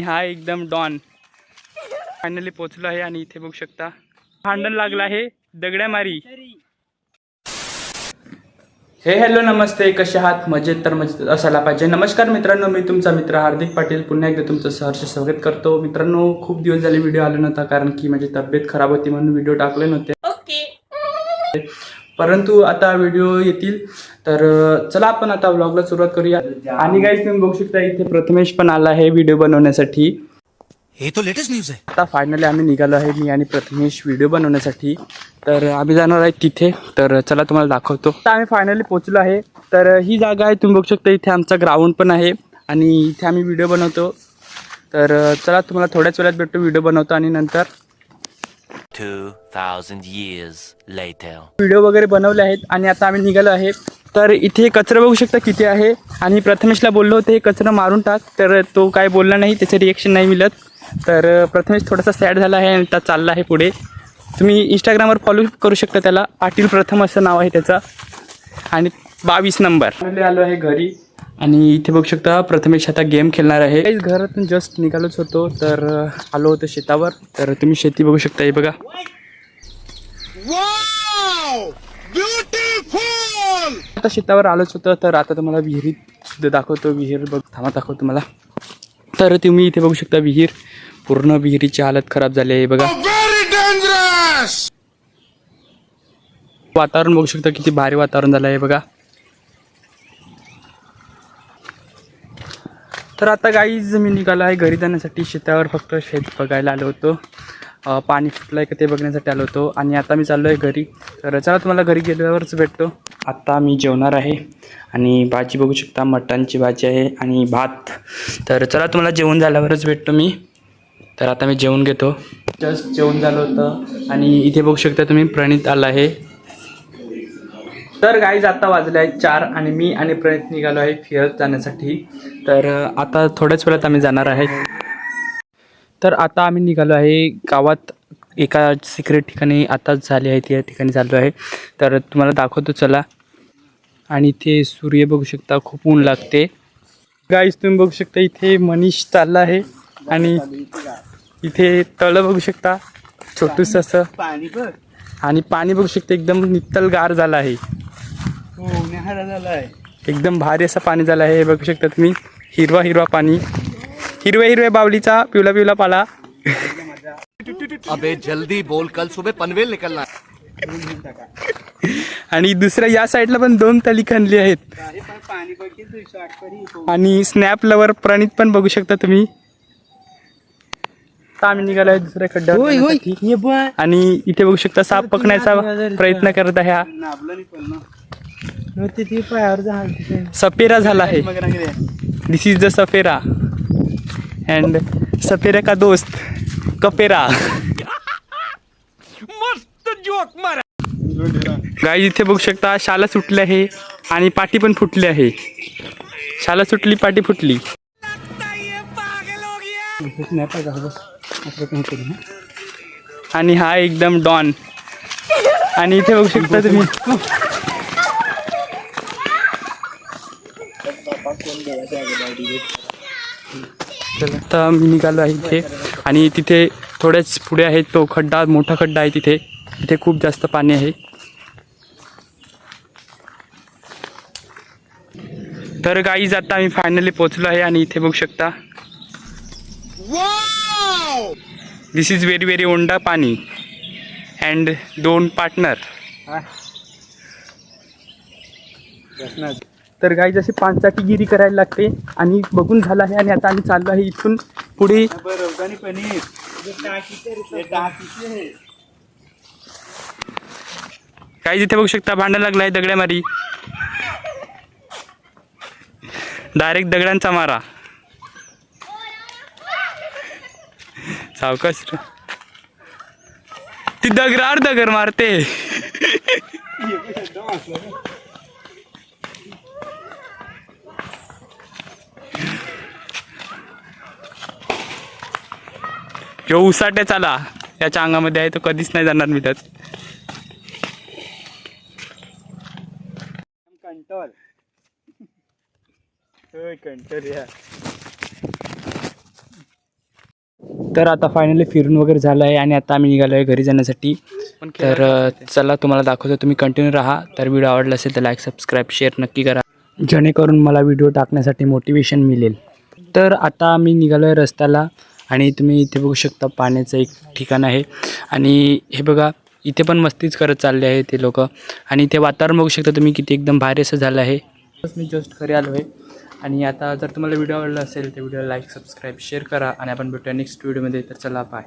हा एकदम don. Finally पोचलो आहे आणि इथे बघू शकता. भांडण लागलं आहे दगड्यामारी हे हॅलो नमस्ते कसे आहात? मजेत तर मजेत असायला पाहिजे. नमस्कार मित्रांनो मी तुमचा मित्र हार्दिक पाटील. पुन्हा एकदा तुमचं सहर्ष स्वागत करतो. मित्रांनो खूप दिवस झाले व्हिडिओ आले नव्हता कारण की माझी तब्येत खराब होती म्हणून व्हिडिओ टाकले नव्हते. परंतु आता व्हिडिओ येतील. तर चला आपण आता व्लॉगला सुरुवात करूया. आणि गाईज तुम्ही बघू शकता इथे प्रथमेश पण आला आहे व्हिडिओ बनवण्यासाठी. ये तो लेटेस्ट न्यूज है आता फायनली आम्ही निघालो आहे मी आणि प्रथमेश व्हिडिओ बनवण्यासाठी. तर आम्ही जाणार आहे तिथे. तर चला तुम्हाला दाखवतो. आता आम्ही फायनली पोचलो आहे. तर ही जागा आहे तुम्ही बघू शकता इथे आमचा ग्राउंड पण आहे. आणि इथे आम्ही व्हिडिओ बनवतो. तर चला तुम्हाला थोड्याच वेळात भेटतो व्हिडिओ बनवतो आणि नंतर. 2,000 years later. व्हिडिओ वगैरे बनवले आहेत आणि आता आम्ही निघालो आहे. तर इथे कचरा बघू शकता किती आहे. आणि प्रथमेशला बोललो होते हे कचरा मारून टाक. तर तो काय बोलला नाही त्याचं रिएक्शन नाही मिळत. तर प्रथमेश थोडासा सॅड झाला आहे आणि आता चालला आहे पुढे. तुम्ही इंस्टाग्रामवर फॉलो करू शकता त्याला. पाटील प्रथम असं नाव आहे त्याचं. आणि बावीस नंबर. आलो आहे घरी. आणि इथे बघू शकता प्रथमेश आता गेम खेळणार आहे. घरातून जस्ट निघालोच होतो तर आलो होतो शेतावर. तर तुम्ही शेती बघू शकता हे बघा. आता शेतावर आलोच होतं तर आता तुम्हाला विहिरीत सुद्धा दाखवतो. विहीर बघ थांबा दाखवतो तुम्हाला. तर तुम्ही इथे बघू शकता विहीर पूर्ण विहिरीची हालत खराब झाली आहे बघा. वातावरण बघू शकता किती भारी वातावरण झालं आहे बघा. तर आता गाईज मी निघालो आहे घरी जाण्यासाठी. शेतावर फक्त शेत बघायला आलो होतो. पाणी फुटलं आहे का ते बघण्यासाठी आलो होतो. आणि आता मी चाललो आहे घरी. तर चला तुम्हाला घरी गेल्यावरच भेटतो. आता मी जेवणार आहे. आणि भाजी बघू शकता मटणची भाजी आहे आणि भात. तर चला तुम्हाला जेवण झाल्यावरच भेटतो मी. तर आता मी जेवण घेतो. जस्ट जेवण झालं होतं. आणि इथे बघू शकता तुम्ही प्रणित आला आहे. तर गाईज आता वाजले आहेत चार आणि मी आणि प्रणित निघालो आहे फिरत जाण्यासाठी. तर आता थोड्याच वेळात आम्ही जाणार आहे. तर आता आम्ही निघालो आहे गावात. एका सिक्रेट ठिकाणी आताच झाले आहे त्या ठिकाणी चाललो आहे. तर तुम्हाला दाखवतो चला. आणि इथे सूर्य बघू शकता खूप ऊन लागते. गाईज तुम्ही बघू शकता इथे मनीष चालला आहे. आणि इथे तळं बघू शकता छोटूस असं. आणि पाणी बघू शकता एकदम नित्तलगार झालं आहे. हो एकदम भारी असं पाणी झालं आहे. हे बघू शकता तुम्ही. हिरवा हिरवा पाणी. हिरव्या हिरव्या बावलीचा पिवला पिवला पाला. अबे जल्दी बोल. कल सुबह पनवेल निकलना आणि दुसऱ्या या साईडला पण दोन तली खणली आहेत. अरे पण पाणी बघितलं शॉर्ट करी आणि स्नॅप लवर प्रणित पण बघू शकता तुम्ही. आता आम्ही निघालो आहे दुसऱ्या खड्ड्यावर जाण्यासाठी. ये पण आणि इथे बघू शकता साप पकण्याचा प्रयत्न करत आहे हा. नाबलं नाही पण ना. पायावर सपेरा झाला आहे. दिस इज द सफेरा अँड सफेरा का दोस्त? कपेरा गाई इथे बघू शकता शाला सुटली आहे आणि पाठी पण फुटली आहे. शाला सुटली पाठी फुटली. आणि हा एकदम डॉन. आणि इथे बघू शकता तुम्ही. आता मी निघालो आहे इथे. आणि तिथे थोड्याच पुढे आहे तो खड्डा मोठा खड्डा आहे तिथे. तिथे खूप जास्त पाणी आहे. तर गाई आता आम्ही फायनली पोचलो आहे आणि इथे बघू शकता. दिस इज व्हेरी व्हेरी ओंडा पाणी. अँड दोन पार्टनर तर गाई जशी पानचाटीगिरी करायला लागते. आणि बघून झालं आहे आणि आता आम्ही चाललो आहे इथून पुढे. काय जिथे बघू शकता भांडा लागलाय आहे दगड्यामारी. डायरेक्ट दगडांचा मारा. सावकाश. ती दगडार दगड मारते. ह्यो उसाट्या चाला याच्या अंगामध्ये आहे तो कधीच नाही जाणार मिळत. तर आता फायनली फिरून वगैरे झालं आहे आणि आता आम्ही निघालो आहे घरी जाण्यासाठी. तर चला तुम्हाला दाखवतो. तुम्ही कंटिन्यू राहा. तर व्हिडिओ आवडला असेल तर लाईक सबस्क्राईब शेअर नक्की करा. जेणेकरून मला व्हिडिओ टाकण्यासाठी मोटिवेशन मिळेल. तर आता आम्ही निघालो आहे रस्त्याला. आणि तुम्ही इथे बघू शकता पाण्याचं एक ठिकाण आहे. आणि हे बघा इथे पण मस्तीच करत चालले आहे ते लोक. आणि इथे वातावरण बघू शकता तुम्ही किती एकदम भारी असं झालं आहे. मी जस्ट घरी आलो आहे. आणि आता जर तुम्हाला व्हिडिओ आवडला असेल तर व्हिडिओ लाईक सबस्क्राईब शेअर करा. आणि आपण भेटूया नेक्स्ट व्हिडिओमध्ये तर चला बाय